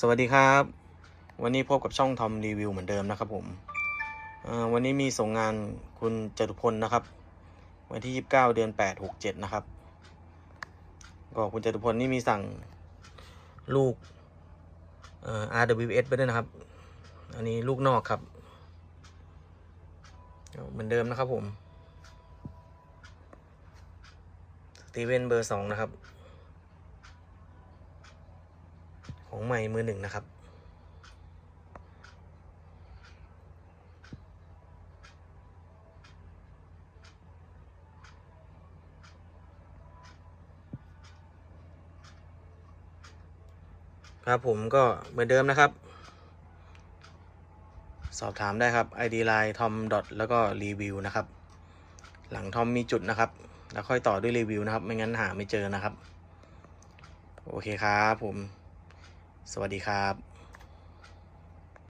สวัสดีครับ วันนี้พบกับช่องทอมรีวิวเหมือนเดิมนะครับผมวันนี้มีส่งงานคุณจตุพลนะครับ วันที่ 29 เดือน 8 67 นะครับ ก็คุณจตุพลนี่มีสั่งลูก RWS ไปด้วยนะครับ อันนี้ลูกนอกครับ เหมือนเดิมนะครับผมสตีเวนเบอร์สองนะครับ ของใหม่มือหนึ่งนะครับ ครับผมก็เหมือนเดิมนะครับ สอบถามได้ครับ ID line tom dot แล้วก็รีวิวนะครับ หลังทอมมีจุดนะครับ แล้วค่อยต่อด้วยรีวิวนะครับ ไม่งั้นหาไม่เจอนะครับ โอเคครับผม สวัสดีครับ